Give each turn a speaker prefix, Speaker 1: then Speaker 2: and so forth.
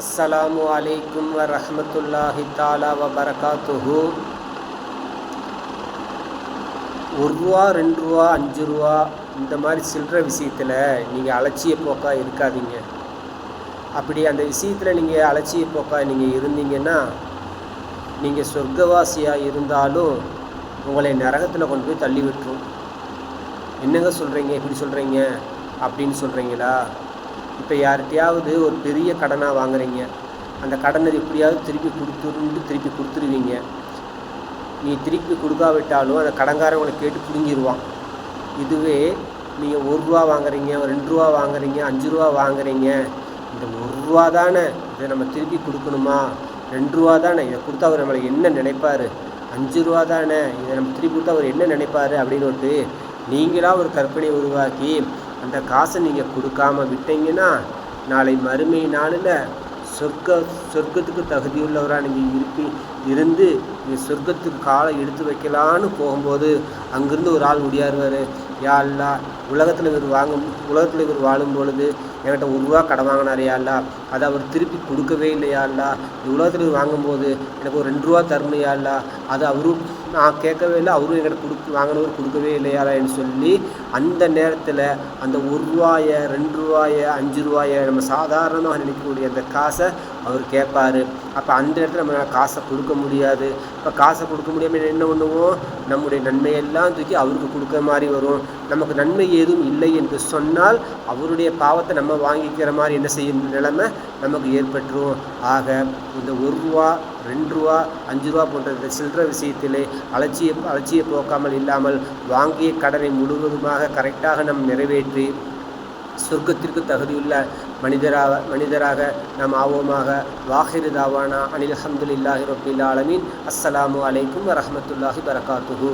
Speaker 1: அஸ்ஸலாமு அலைக்கும் வரஹ்மத்துல்லாஹி தாலா வபரகாத்துஹு ஒரு ரூபா ரெண்டு ரூபா அஞ்சு ரூபா இந்த மாதிரி சில்லற விஷயத்தில் நீங்கள் அலட்சிய போக்காக இருக்காதீங்க. அப்படி அந்த விஷயத்தில் நீங்கள் அலட்சிய போக்காக நீங்கள் இருந்தீங்கன்னா நீங்கள் சொர்க்கவாசியாக இருந்தாலும் உங்களை நரகத்தில் கொண்டு போய் தள்ளி விட்டுரும். என்னங்க சொல்கிறீங்க இப்படி சொல்கிறீங்க அப்படின்னு சொல்கிறீங்களா இப்போ யார்கிட்டையாவது ஒரு பெரிய கடனாக வாங்குறீங்க. அந்த கடனை எப்படியாவது திருப்பி கொடுத்துருந்து திருப்பி கொடுத்துருவீங்க. நீ திருப்பி கொடுக்காவிட்டாலும் அந்த கடங்காரவங்களை கேட்டு பிடுங்கிடுவான் இதுவே நீங்கள் ஒரு ரூபா வாங்குறீங்க ஒரு ரெண்டு ரூபா வாங்குறீங்க அஞ்சு ரூபா வாங்குறீங்க. இந்த ஒரு ரூபா தானே இதை நம்ம திருப்பி கொடுக்கணுமா? ரெண்டு ரூபா தானே இதை கொடுத்தா அவர் நம்மளை என்ன நினைப்பார்? அஞ்சு ரூபா தானே இதை நம்ம திருப்பி கொடுத்தா அவர் என்ன நினைப்பார்? அப்படின்னு நீங்களாக ஒரு கற்பனையை உருவாக்கி அந்த காசை நீங்கள் கொடுக்காம விட்டீங்கன்னா நாளை மறுமை நாளில் சொர்க்க சொர்க்கத்துக்கு தகுதியுள்ளவராக நீங்கள் இருப்பி இருந்து நீங்கள் சொர்க்கத்துக்கு காலை எடுத்து வைக்கலான்னு போகும்போது அங்கேருந்து ஒரு ஆள் முடியாருவார். யாழ்லா உலகத்தில் இவர் வாங்கும் உலகத்தில் இவர் வாழும் பொழுது என்கிட்ட ஒரு ரூபா கடன் வாங்கினார் யாழ்லா அதை அவர் திருப்பி கொடுக்கவே இல்லையா அல்லா. இந்த உலகத்தில் இவர் வாங்கும்போது எனக்கு ஒரு ரெண்டு ரூபா தரணும் யாழ்லா அது அவரும் நான் கேட்கவே இல்லை. அவரும் என்கிட்ட கொடுக்க வாங்கினவர் கொடுக்கவே இல்லையாலான்னு சொல்லி அந்த நேரத்தில் அந்த ஒரு ரூபாயை ரெண்டு ரூபாயை அஞ்சு ரூபாயை நம்ம சாதாரணமாக நினைக்கக்கூடிய அந்த காசை அவர் கேட்பார். அப்போ அந்த இடத்துல நம்ம காசை கொடுக்க முடியாது. இப்போ காசை கொடுக்க முடியாமல் என்ன பண்ணுவோம்? நம்முடைய நன்மையெல்லாம் தூக்கி அவருக்கு கொடுக்க மாதிரி வரும். நமக்கு நன்மை ஏதும் இல்லை என்று சொன்னால் அவருடைய பாவத்தை நம்ம வாங்கிக்கிற மாதிரி என்ன செய்யும்? நிலைமை நமக்கு ஏற்பட்டுரும். ஆக இந்த ஒரு ரூபா ரெண்டு ரூபா அஞ்சு ரூபா போன்ற சில்லற விஷயத்திலே அலட்சிய அலட்சிய போக்காமல் இல்லாமல் வாங்கிய கடனை முழுவதுமாக கரெக்டாக நம் நிறைவேற்றி சொர்க்கத்திற்கு தகுதியுள்ள மனிதராக மனிதராக நாம் ஆவோமாக. வாஹிரு தாவானா அனில் அஹமதுல்லாஹி ரபில் ஆலமின். அஸ்ஸலாமு அலைக்கும் வரமத்துல்லாஹி வரகாத்துஹூ